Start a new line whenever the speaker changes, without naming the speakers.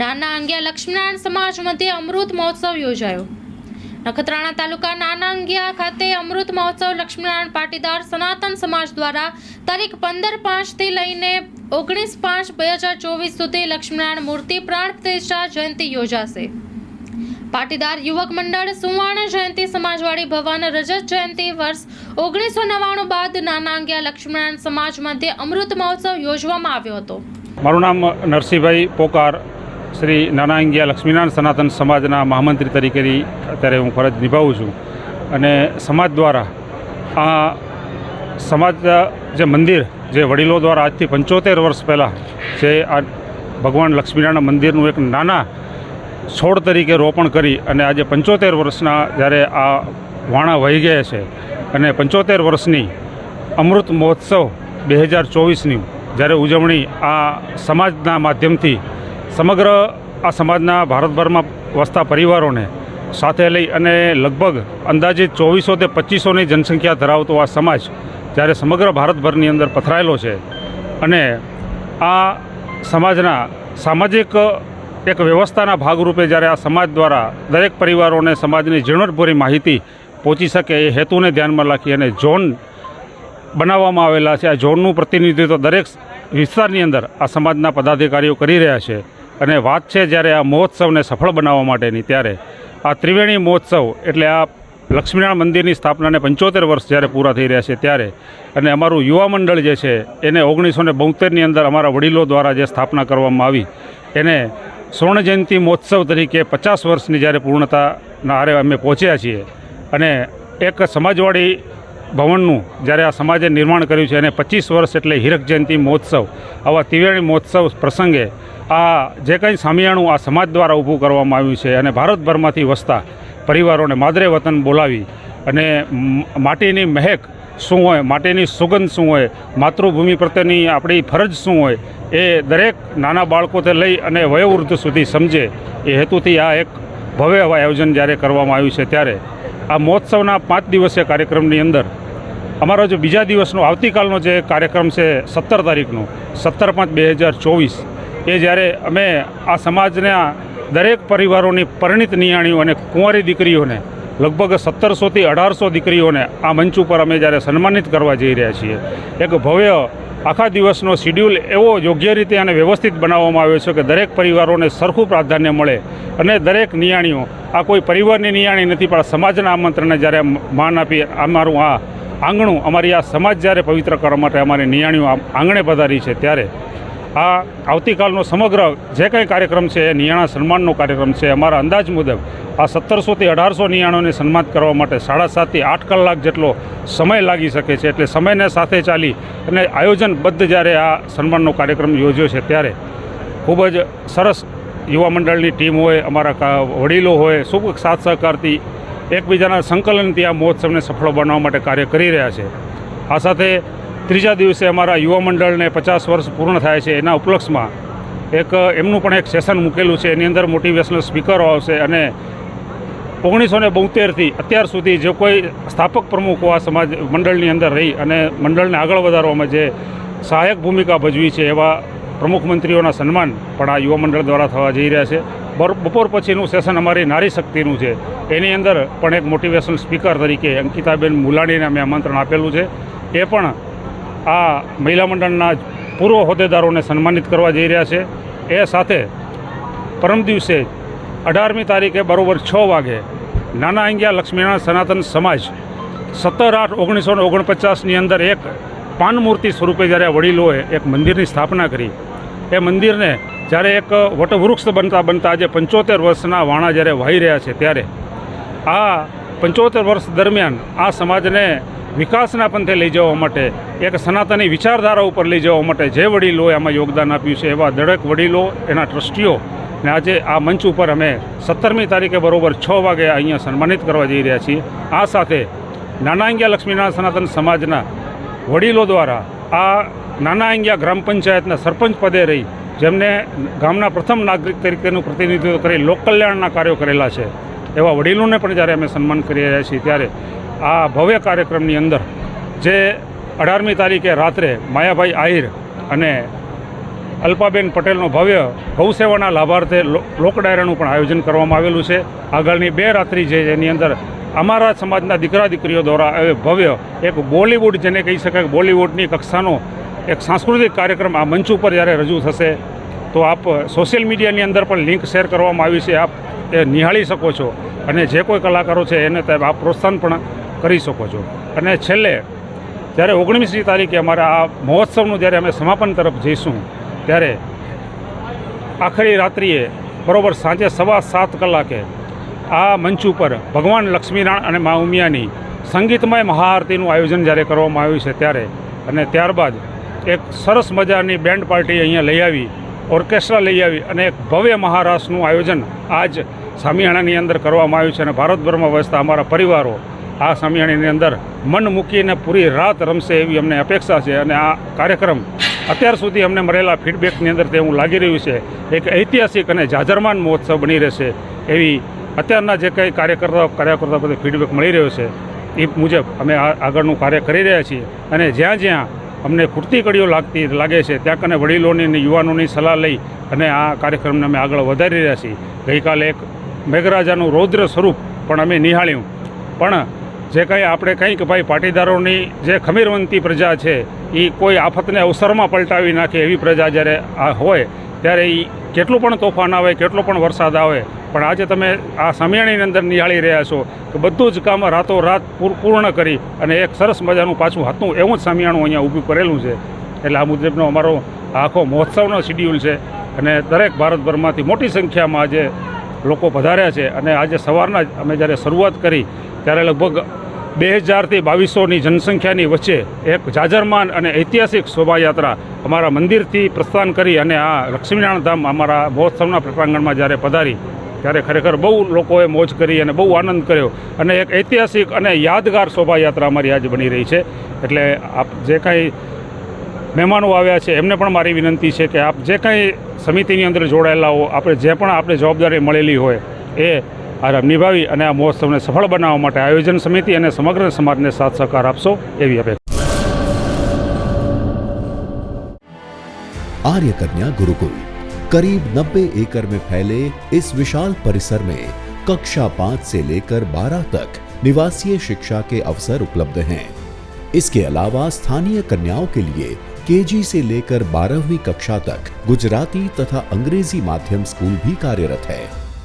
નાના અંગિયા લક્ષ્મીનારાયણ સમાજ મધ્યે અમૃત મહોત્સવ યોજાયો. નખત્રાણા તાલુકા નાના અંગિયા ખાતે અમૃત મહોત્સવ લક્ષ્મીનારાયણ પાટીદાર સનાતન સમાજ દ્વારા તારીખ પંદર પાંચથી લઈને ઓગણીસ પાંચ બે હજાર ચોવીસ સુધી લક્ષ્મીનારાયણ મૂર્તિ પ્રાણ પ્રતિષ્ઠા જયંતિ યોજાશે. પાટીદાર યુવક મંડળ સુવર્ણ જયંતિ સમાજવાડી ભવન રજત જયંતિ વર્ષ ઓગણીસો નવ્વાણું બાદ નાના અંગિયા લક્ષ્મીનારાયણ સમાજ મધ્યે અમૃત મહોત્સવ યોજવામાં આવ્યો હતો.
મારું નામ નરસિંહભાઈ પોકાર શ્રી નાના અંગિયા લક્ષ્મીનારાયણ સનાતન સમાજના મહામંત્રી તરીકેની અત્યારે હું ફરજ નિભાવું છું. અને સમાજ દ્વારા આ સમાજ જે મંદિર જે વડીલો દ્વારા આજથી પંચોતેર વર્ષ પહેલાં જે આ ભગવાન લક્ષ્મીનારાયણ મંદિરનું એક નાના છોડ તરીકે રોપણ કરી અને આજે પંચોતેર વર્ષના જ્યારે આ વાણા વહી ગયા છે અને પંચોતેર વર્ષની અમૃત મહોત્સવ બે હજાર ચોવીસની જ્યારે ઉજવણી આ સમાજના માધ્યમથી સમગ્ર આ સમાજના ભારતભરમાં વસતા પરિવારોને સાથે લઈ અને લગભગ અંદાજિત ચોવીસો તે પચીસોની જનસંખ્યા ધરાવતો આ સમાજ જ્યારે સમગ્ર ભારતભરની અંદર પથરાયેલો છે અને આ સમાજના સામાજિક એક વ્યવસ્થાના ભાગરૂપે જ્યારે આ સમાજ દ્વારા દરેક પરિવારોને સમાજની ઝીણવટભરી માહિતી પહોંચી શકે એ હેતુને ધ્યાનમાં રાખી અને ઝોન બનાવવામાં આવેલા છે. આ ઝોનનું પ્રતિનિધિત્વ દરેક વિસ્તારની અંદર આ સમાજના પદાધિકારીઓ કરી રહ્યા છે. અને વાત છે જ્યારે આ મહોત્સવને સફળ બનાવવા માટેની, ત્યારે આ ત્રિવેણી મહોત્સવ એટલે આ લક્ષ્મીનારાયણ મંદિરની સ્થાપનાને પંચોતેર વર્ષ જ્યારે પૂરા થઈ રહ્યા છે ત્યારે અને અમારું યુવા મંડળ જે છે, એને ઓગણીસો ને બોતેરની અંદર અમારા વડીલો દ્વારા જે સ્થાપના કરવામાં આવી, એને સ્વર્ણ જયંતિ મહોત્સવ તરીકે પચાસ વર્ષની જ્યારે પૂર્ણતાના આરે અમે પહોંચ્યા છીએ અને એક સમાજવાડી ભવનનું જ્યારે આ સમાજે નિર્માણ કર્યું છે અને પચીસ વર્ષ એટલે હીરક જયંતિ મહોત્સવ, આવા ત્રિવેણી મહોત્સવ પ્રસંગે આ જે કંઈ સામિયાણું આ સમાજ દ્વારા ઊભું કરવામાં આવ્યું છે અને ભારતભરમાંથી વસતા પરિવારોને માદરે વતન બોલાવી અને માટીની મહેક શું હોય, માટીની સુગંધ શું હોય, માતૃભૂમિ પ્રત્યેની આપણી ફરજ શું હોય, એ દરેક નાના બાળકોથી લઈ અને વયોવૃદ્ધ સુધી સમજે એ હેતુથી આ એક ભવ્ય આયોજન જ્યારે કરવામાં આવ્યું છે ત્યારે આ મહોત્સવના પાંચ દિવસીય કાર્યક્રમની અંદર અમારો જે બીજા દિવસનો આવતીકાલનો જે કાર્યક્રમ છે સત્તર તારીખનો, સત્તર પાંચ બે હજાર ચોવીસ, એ જ્યારે અમે આ સમાજના દરેક પરિવારોની પરિણિત નિયાણીઓ અને કુંવારી દીકરીઓને, લગભગ સત્તરસોથી અઢારસો દીકરીઓને આ મંચ ઉપર અમે જ્યારે સન્માનિત કરવા જઈ રહ્યા છીએ, એક ભવ્ય આખા દિવસનો શિડ્યુલ એવો યોગ્ય રીતે અને વ્યવસ્થિત બનાવવામાં આવ્યો છે કે દરેક પરિવારોને સરખું પ્રાધાન્ય મળે અને દરેક નિયાણીઓ, આ કોઈ પરિવારની નિયાણી નથી પણ સમાજના આમંત્રણને જ્યારે માન આપી, અમારું આ આંગણું અમારી આ સમાજ જ્યારે પવિત્ર કરવા માટે અમારી નિયાણીઓ આંગણે પધારી છે ત્યારે આ આવતીકાલનો સમગ્ર જે કંઈ કાર્યક્રમ છે એ નિયાણા સન્માનનો કાર્યક્રમ છે. અમારા અંદાજ મુજબ આ સત્તરસોથી અઢારસો નિયાણોને સન્માનિત કરવા માટે સાડા સાતથી આઠ કલાક જેટલો સમય લાગી શકે છે. એટલે સમયને સાથે ચાલી અને આયોજનબદ્ધ જ્યારે આ સન્માનનો કાર્યક્રમ યોજ્યો છે ત્યારે ખૂબ જ સરસ યુવા મંડળની ટીમ હોય, અમારા વડીલો હોય શુભ સાથ સહકારથી એકબીજાના સંકલનથી આ મહોત્સવને સફળ બનાવવા માટે કાર્ય કરી રહ્યા છે. આ સાથે ત્રીજા દિવસે અમારા યુવા મંડળને પચાસ વર્ષ પૂર્ણ થાય છે. એના ઉપલક્ષમાં એક, એમનું પણ એક સેશન મૂકેલું છે. એની અંદર મોટિવેશનલ સ્પીકરો આવશે અને ઓગણીસો ને બોતેરથી અત્યાર સુધી જે કોઈ સ્થાપક પ્રમુખો આ સમાજ, મંડળની અંદર રહી અને મંડળને આગળ વધારવામાં જે સહાયક ભૂમિકા ભજવી છે એવા પ્રમુખ મંત્રીઓના સન્માન પણ આ યુવા મંડળ દ્વારા થવા જઈ રહ્યા છે. બપોર પછીનું સેશન અમારી નારી શક્તિનું છે. એની અંદર પણ એક મોટિવેશનલ સ્પીકર તરીકે અંકિતાબેન મુલાણીને અમે આમંત્રણ આપેલું છે. એ પણ આ મહિલા મંડળના પૂર્વ હોદ્દેદારોને સન્માનિત કરવા જઈ રહ્યા છે. એ સાથે પરમ દિવસે અઢારમી તારીખે બરોબર છ વાગે નાના અંગિયા લક્ષ્મીનારાયણ સનાતન સમાજ સત્તર આઠ ઓગણીસો ને ઓગણપચાસની અંદર એક પાનમૂર્તિ સ્વરૂપે જ્યારે વડીલોએ એક મંદિરની સ્થાપના કરી, એ મંદિરને જ્યારે એક વટવૃક્ષ બનતા બનતા આજે પંચોતેર વર્ષના વાણા જ્યારે વહી રહ્યા છે ત્યારે આ પંચોતેર વર્ષ દરમિયાન આ સમાજને વિકાસના પંથે લઈ જવા માટે, એક સનાતની વિચારધારા ઉપર લઈ જવા માટે જે વડીલોએ આમાં યોગદાન આપ્યું છે એવા દરેક વડીલો, એના ટ્રસ્ટીઓ ને આજે આ મંચ ઉપર અમે સત્તરમી તારીખે બરોબર છ વાગે અહીંયા સન્માનિત કરવા જઈ રહ્યા છીએ. આ સાથે નાના અંગ્યા લક્ષ્મીનારાયણ સનાતન સમાજના વડીલો દ્વારા આ નાના અંગ્યા ગ્રામ પંચાયતના સરપંચ પદે રહી જેમને ગામના પ્રથમ નાગરિક તરીકેનું પ્રતિનિધિત્વ કરી લોક કલ્યાણના કાર્યો કરેલા છે, એવા વડીલોને પણ જ્યારે અમે સન્માન કરી રહ્યા છીએ, ત્યારે આ ભવ્ય કાર્યક્રમની અંદર જે અઢારમી તારીખે રાત્રે માયાભાઈ આહિર અને અલ્પાબેન પટેલનો ભવ્ય ગૌસેવાના લાભાર્થે લોકડાયરાનું લોક ડાયરાનું પણ આયોજન કરવામાં આવેલું છે. આગળની બે રાત્રિ છે જેની અંદર અમારા સમાજના દીકરા દીકરીઓ દ્વારા એ ભવ્ય એક બોલિવૂડ, જેને કહી શકાય બોલિવૂડની કક્ષાનો એક સાંસ્કૃતિક કાર્યક્રમ આ મંચ ઉપર જ્યારે રજૂ થશે, તો આપ સોશિયલ મીડિયાની અંદર પણ લિંક શેર કરવામાં આવી છે. આપ એ નિહાળી શકો છો અને જે કોઈ કલાકારો છે એને તે આપ પ્રોત્સાહન પણ કરી શકો છો. અને છેલ્લે, જ્યારે ઓગણીસમી તારીખે અમારા આ મહોત્સવનું જ્યારે અમે સમાપન તરફ જઈશું, ત્યારે આખરી રાત્રિએ બરોબર સાંજે સવા સાત કલાકે આ મંચ ઉપર ભગવાન લક્ષ્મીનારાયણ અને મા ઉમિયાની સંગીતમય મહાઆરતીનું આયોજન જ્યારે કરવામાં આવ્યું છે ત્યારે, અને ત્યારબાદ એક સરસ મજાની બેન્ડ પાર્ટી અહીંયા લઈ આવી, ઓર્કેસ્ટ્રા લઈ આવી અને એક ભવ્ય મહારાસનું આયોજન આજ સામિયાણાની અંદર કરવામાં આવ્યું છે અને ભારતભરમાં વસતા અમારા પરિવારો આ સામિયાણીની અંદર મન મૂકીને પૂરી રાત રમશે એવી અમને અપેક્ષા છે અને આ કાર્યક્રમ અત્યાર સુધી અમને મળેલા ફીડબેકની અંદર તે એવું લાગી રહ્યું છે. એક ઐતિહાસિક અને જાજરમાન મહોત્સવ બની રહેશે એવી અત્યારના જે કંઈ કાર્યકર્તાઓ કાર્યકર્તાઓ બધે ફીડબેક મળી રહ્યો છે. એ મુજબ અમે આગળનું કાર્ય કરી રહ્યા છીએ અને જ્યાં જ્યાં અમને ખૂટતી કડીઓ લાગતી લાગે છે. ત્યાં કને વડીલોની અને યુવાનોની સલાહ લઈ અને આ કાર્યક્રમને અમે આગળ વધારી રહ્યા છીએ. ગઈકાલે એક મેઘરાજાનું રૌદ્ર સ્વરૂપ પણ અમે નિહાળ્યું. પણ જે કંઈ આપણે કંઈક ભાઈ પાટીદારોની જે ખમીરવંતી પ્રજા છે એ કોઈ આફતને અવસરમાં પલટાવી નાખે એવી પ્રજા જ્યારે આ હોય ત્યારે એ કેટલું પણ તોફાન આવે, કેટલો પણ વરસાદ આવે, પણ આજે તમે આ સમિયાણીની અંદર નિહાળી રહ્યા છો કે બધું જ કામ રાતોરાત પૂર- પૂર્ણ કરી અને એક સરસ મજાનું પાછું હતું એવું જ સમિયાણું અહીંયા ઊભું કરેલું છે. એટલે આ મુજબનો અમારો આખો મહોત્સવનો શિડ્યુલ છે અને દરેક ભારતભરમાંથી મોટી સંખ્યામાં આજે લોકો પધાર્યા છે અને આજે સવારના અમે જ્યારે શરૂઆત કરી, ત્યારે લગભગ બે હજારથી બાવીસોની જનસંખ્યાની વચ્ચે એક જાજરમાન અને ઐતિહાસિક શોભાયાત્રા અમારા મંદિરથી પ્રસ્થાન કરી અને આ લક્ષ્મીનારાયણ ધામ અમારા મહોત્સવના પ્રાંગણમાં જ્યારે પધારી, ત્યારે ખરેખર બહુ લોકોએ મોજ કરી અને બહુ આનંદ કર્યો. અને એક ઐતિહાસિક અને યાદગાર શોભાયાત્રા અમારી આજે બની રહી છે. એટલે આપ જે કાંઈ મહેમાનો આવ્યા છે, એમને પણ મારી વિનંતી છે કે આપ જે કાંઈ સમિતિની અંદર જોડાયેલા હો, આપણે જે પણ આપણે જવાબદારી મળેલી હોય, એ આ નિભાવી અને આ મહોત્સવને સફળ બનાવવા માટે આયોજન સમિતિ અને સમગ્ર સમાજને સાથ સહકાર આપશો એવી અપેક્ષા
आर्य कन्या गुरुकुल करीब 90 एकड़ में फैले इस विशाल परिसर में कक्षा पाँच से लेकर बारह तक निवासीय शिक्षा के अवसर उपलब्ध हैं इसके अलावा स्थानीय कन्याओं के लिए केजी से लेकर बारहवीं कक्षा तक गुजराती तथा अंग्रेजी माध्यम स्कूल भी कार्यरत है